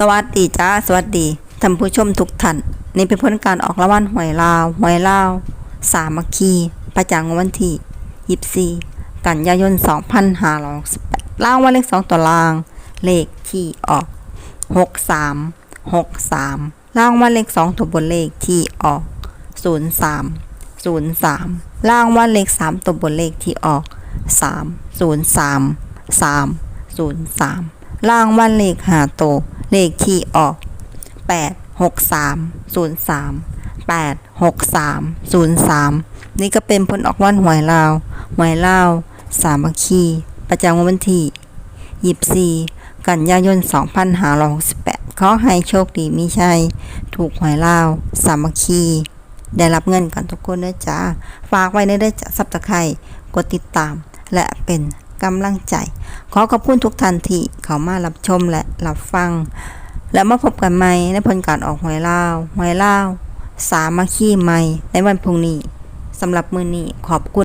สวัสดีจ้าสวัสดีท่านผู้ชมทุกท่านนี่เป็นผลการออกรางวัลหวยลาวหวยลาวสามัคคี ประจำวันที่ 24 กันยายน 2568รางวัลเลข 2 ตัวราง เลขที่ออก 63 63รางวัลเลข 2 ตัวบนเลขที่ออก 03 03รางวัลเลข 3 ตัวบนเลขที่ออก 303 303รางวัลเลข5ตัว เลขที่ออกแปดหกสามศูนย์สามแปดหกสามศูนย์สามนี่ก็เป็นผลออกวันหวยลาวหวยลาวสามัคคี ประจำวันที่ยี่สิบสี่กันยายนสองพันห้าหกสิบแปดขอให้โชคดีมีชัย ถูกหวยลาวสามัคคี ได้รับเงินกันทุกคนเด้อจ้าฝากไว้ในเด้จ้าซับตะไคร่กดติดตามและเป็น กำลังใจ ขอขอบคุณทุกท่านที่เข้ามารับชมและรับฟัง แล้วมาพบกันใหม่ในผลการออกหวยเล่าหวยเล่าสามัคคีใหม่ในวันพรุ่งนี้สำหรับมือนี้ขอบคุณ